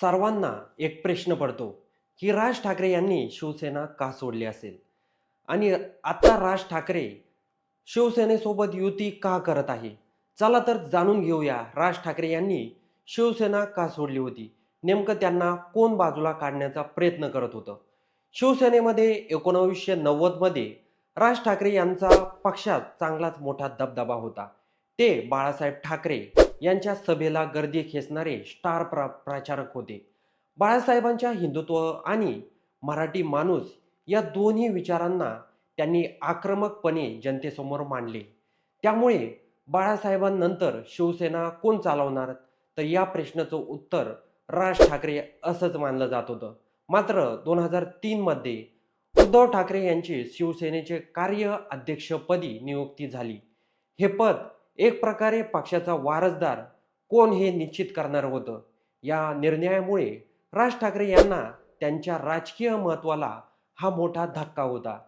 सर्वांना एक प्रश्न पडतो की राज ठाकरे यांनी शिवसेना का सोडली असेल? आणि आता राज ठाकरे शिवसेनेसोबत युती का करत आहे? चला तर जाणून घेऊया राज ठाकरे यांनी शिवसेना का सोडली होती? नेमकं त्यांना कोण बाजूला काढण्याचा प्रयत्न करत होतं? शिवसेनेमध्ये एकोणावीसशे नव्वदमध्ये राज ठाकरे यांचा पक्षात चांगलाच मोठा दबदबा होता. ते बाळासाहेब ठाकरे यांच्या सभेला गर्दी खेचणारे स्टार प्रा प्रचारक होते. बाळासाहेबांच्या हिंदुत्व आणि मराठी माणूस या दोन्ही विचारांना त्यांनी आक्रमकपणे जनतेसमोर मांडले. त्यामुळे बाळासाहेबांनंतर शिवसेना कोण चालवणार? तर या प्रश्नाचं उत्तर राज ठाकरे असंच मानलं जात होतं. मात्र दोन हजार तीनमध्ये उद्धव ठाकरे यांची शिवसेनेचे कार्य अध्यक्षपदी नियुक्ती झाली. हे पद एक प्रकारे पक्षाचा वारसदार कोण हे निश्चित करणार होतं? या निर्णयामुळे राज ठाकरे यांना त्यांच्या राजकीय महत्वाला हा मोठा धक्का होता.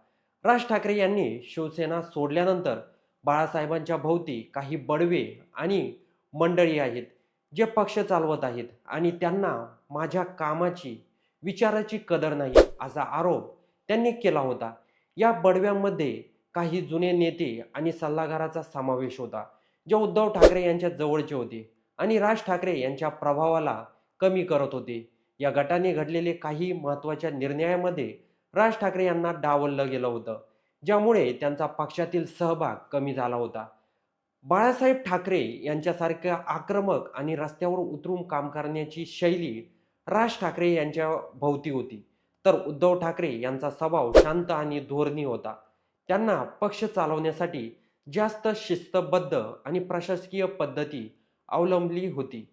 राज ठाकरे यांनी शिवसेना सोडल्यानंतर बाळासाहेबांच्या भोवती काही बडवे आणि मंडळी आहेत जे पक्ष चालवत आहेत आणि त्यांना माझ्या कामाची विचाराची कदर नाही असा आरोप त्यांनी केला होता. या बडव्यांमध्ये काही जुने नेते आणि सल्लागाराचा समावेश होता. जे उद्धव ठाकरे यांच्या जवळचे होते आणि राज ठाकरे यांच्या प्रभावाला कमी करत होते. या गटाने घडलेले काही महत्त्वाच्या निर्णयामध्ये राज ठाकरे यांना डावललं गेलं होतं ज्यामुळे त्यांचा पक्षातील सहभाग कमी झाला होता. बाळासाहेब ठाकरे यांच्यासारख्या आक्रमक आणि रस्त्यावर उतरून काम करण्याची शैली राज ठाकरे यांच्या भोवती होती. तर उद्धव ठाकरे यांचा स्वभाव शांत आणि धोरणी होता. त्यांना पक्ष चालवण्यासाठी जास्त शिस्तबद्ध आणि प्रशासकीय पद्धती अवलंबली होती.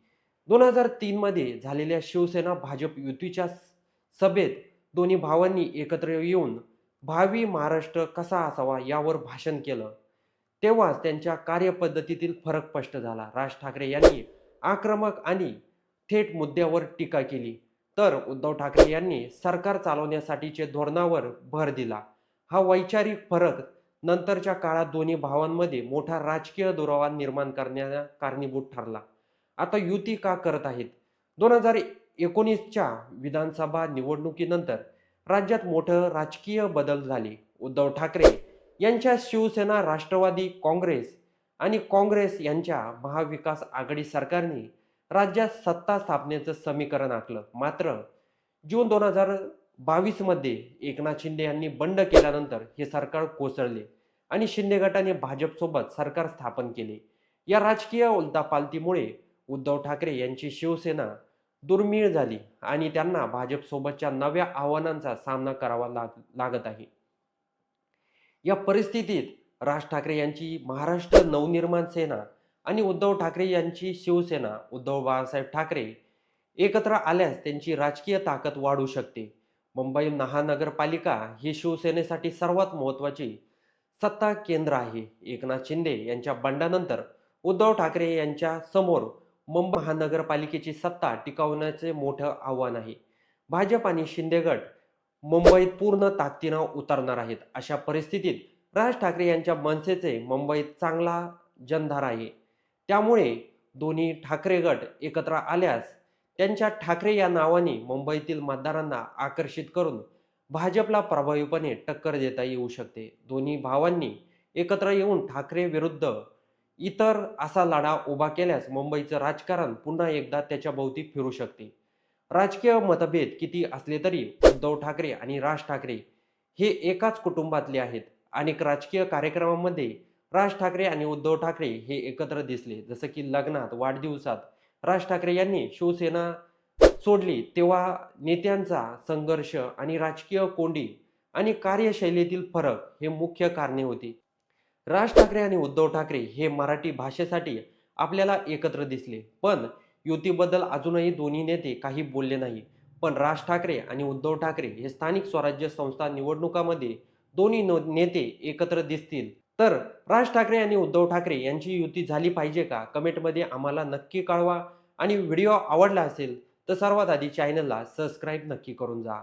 दोन हजार तीनमध्ये झालेल्या शिवसेना भाजप युतीच्या सभेत दोन्ही भावांनी एकत्र येऊन भावी महाराष्ट्र कसा असावा यावर भाषण केलं. तेव्हाच त्यांच्या कार्यपद्धतीतील फरक स्पष्ट झाला. राज ठाकरे यांनी आक्रमक आणि थेट मुद्द्यावर टीका केली. तर उद्धव ठाकरे यांनी सरकार चालवण्यासाठीचे धोरणावर भर दिला. हा वैचारिक फरक नंतरच्या काळात दोन्ही भावांमध्ये मोठा राजकीय दुरावा निर्माण करण्याला कारणीभूत ठरला. आता युती का करत आहेत? दोन हजार एकोणीसच्या विधानसभा निवडणुकीनंतर राज्यात मोठं राजकीय बदल झाले. उद्धव ठाकरे यांच्या शिवसेना राष्ट्रवादी काँग्रेस आणि काँग्रेस यांच्या महाविकास आघाडी सरकारने राज्यात सत्ता स्थापनेचं समीकरण आखलं. मात्र जून दोन हजार बावीसमध्ये एकनाथ शिंदे यांनी बंड केल्यानंतर हे सरकार कोसळले. आणि शिंदे गटाने भाजपसोबत सरकार स्थापन केले. या राजकीय उलतापालतीमुळे उद्धव ठाकरे यांची शिवसेना दुर्मिळ झाली आणि त्यांना भाजपसोबतच्या नव्या आव्हानांचा सामना करावा लाग लागत आहे. या परिस्थितीत राज ठाकरे यांची महाराष्ट्र नवनिर्माण सेना आणि उद्धव ठाकरे यांची शिवसेना उद्धव बाळासाहेब ठाकरे एकत्र आल्यास त्यांची राजकीय ताकद वाढू शकते. मुंबई महानगरपालिका ही शिवसेनेसाठी सर्वात महत्त्वाची सत्ता केंद्र आहे. एकनाथ शिंदे यांच्या बंडानंतर उद्धव ठाकरे यांच्या समोर मुंबई महानगरपालिकेची सत्ता टिकवण्याचे मोठं आव्हान आहे. भाजप आणि शिंदे गट मुंबईत पूर्ण ताकदीनं उतरणार आहेत. अशा परिस्थितीत राज ठाकरे यांच्या मनसेचे मुंबईत चांगला जनधार आहे. त्यामुळे दोन्ही ठाकरे गट एकत्र आल्यास त्यांच्या ठाकरे या नावाने मुंबईतील मतदारांना आकर्षित करून भाजपला प्रभावीपणे टक्कर देता येऊ शकते. दोन्ही भावांनी एकत्र येऊन ठाकरे विरुद्ध इतर असा लढा उभा केल्यास मुंबईचं राजकारण पुन्हा एकदा त्याच्या भोवती फिरू शकते. राजकीय मतभेद किती असले तरी उद्धव ठाकरे आणि राज ठाकरे हे एकाच कुटुंबातले आहेत. अनेक राजकीय कार्यक्रमांमध्ये राज ठाकरे आणि उद्धव ठाकरे हे एकत्र दिसले. जसं की लग्नात वाढदिवसात राज ठाकरे यांनी शिवसेना सोडली तेव्हा नेत्यांचा संघर्ष आणि राजकीय कोंडी आणि कार्यशैलीतील फरक हे मुख्य कारणे होती. राज ठाकरे आणि उद्धव ठाकरे हे मराठी भाषेसाठी आपल्याला एकत्र दिसले पण युतीबद्दल अजूनही दोन्ही नेते काही बोलले नाही. पण राज ठाकरे आणि उद्धव ठाकरे हे स्थानिक स्वराज्य संस्था निवडणुकामध्ये दोन्ही नेते एकत्र दिसतील. तर राज ठाकरे आणि उद्धव ठाकरे यांची युती झाली पाहिजे का? कमेंटमध्ये आम्हाला नक्की कळवा आणि व्हिडिओ आवडला असेल तर सर्वात आधी चॅनलला सबस्क्राईब नक्की करून जा.